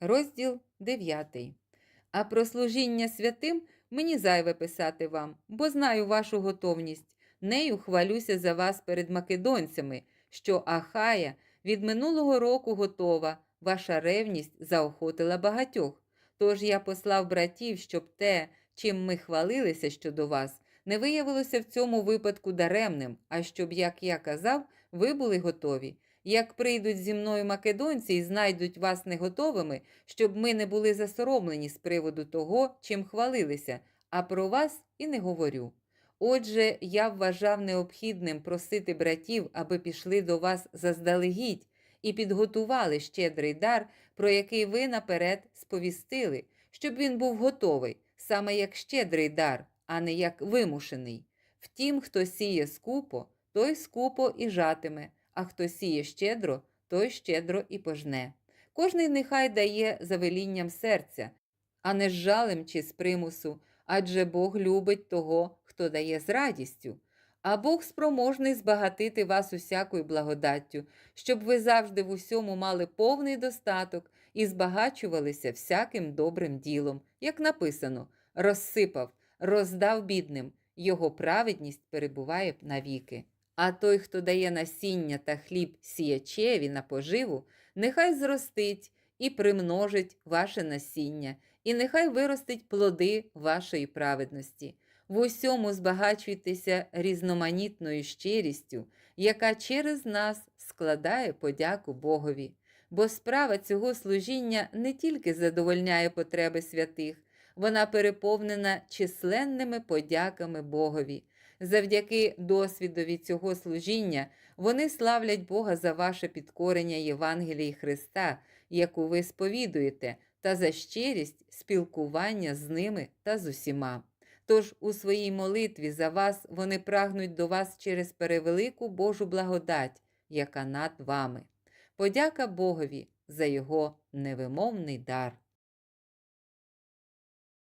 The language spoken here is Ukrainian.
Розділ 9. А про служіння святим мені зайве писати вам, бо знаю вашу готовність. Нею хвалюся за вас перед македонцями, що Ахая від минулого року готова, ваша ревність заохотила багатьох. Тож я послав братів, щоб те, чим ми хвалилися щодо вас, не виявилося в цьому випадку даремним, а щоб, як я казав, ви були готові. Як прийдуть зі мною македонці і знайдуть вас не готовими, щоб ми не були засоромлені з приводу того, чим хвалилися, а про вас і не говорю. Отже, я вважав необхідним просити братів, аби пішли до вас заздалегідь і підготували щедрий дар, про який ви наперед сповістили, щоб він був готовий, саме як щедрий дар, а не як вимушений. Втім, хто сіє скупо, той скупо і жатиме, а хто сіє щедро, той щедро і пожне. Кожний нехай дає за велінням серця, а не з жалем чи з примусу, адже Бог любить того, хто дає з радістю. А Бог спроможний збагатити вас усякою благодаттю, щоб ви завжди в усьому мали повний достаток і збагачувалися всяким добрим ділом, як написано, розсипав, роздав бідним, його праведність перебуває навіки. А той, хто дає насіння та хліб сіячеві на поживу, нехай зростить і примножить ваше насіння, і нехай виростить плоди вашої праведності. В усьому збагачуйтеся різноманітною щирістю, яка через нас складає подяку Богові. Бо справа цього служіння не тільки задовольняє потреби святих, вона переповнена численними подяками Богові. Завдяки досвідові цього служіння вони славлять Бога за ваше підкорення Євангелії Христа, яку ви сповідуєте, та за щирість спілкування з ними та з усіма. Тож у своїй молитві за вас вони прагнуть до вас через перевелику Божу благодать, яка над вами. Подяка Богові за його невимовний дар.